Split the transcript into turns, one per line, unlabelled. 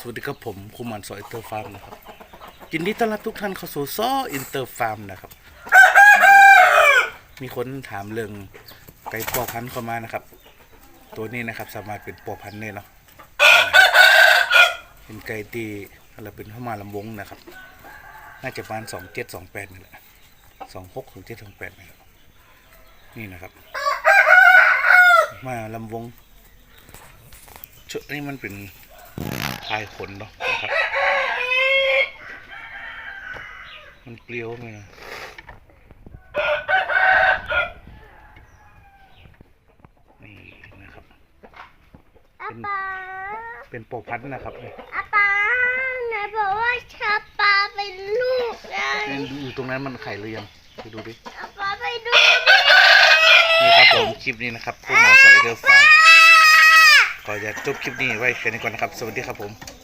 สวัสดีครับผมคุมันซออินเตอร์ฟาร์มนะครับยินดีต้อนรับทุกท่านเข้าสู่ซออินเตอร์ฟาร์มนะครับ มีคนถามเรื่องไก่ปอพันธุ์เข้ามานะครับ ตัวนี้นะครับสามารถเป็นปอพันธุ์เนี่ยเนาะเป็นไก่ตีอะไรเป็นเข้ามาลำวงนะครับ น่าจะประมาณสองเจ็ดสองแปดนี่แหละสองหกสองเจ็ดสองแปดนี่แหละนี่นะครับ มาลำวงชุดนี้มันเป็น พายขนเนาะนะครับ มันเปรี้ยวไหมนะนี่นะครับ
อาปา
เป็นโปรพันธุ์นะครับนี่
อาปาไหนบอกว่าชาปลาเป็นลูกไง
อยู่ตรงนั้นมันไข่หรือยังไปดูดิ
อาปาไปดู
นี่ครับผมคลิปนี้นะครับผู้หมอสอยเดอร์ฟาร์มขอ จะจบคลิปนี้ไว้แค่นี้ก่อนนะครับ สวัสดีครับผม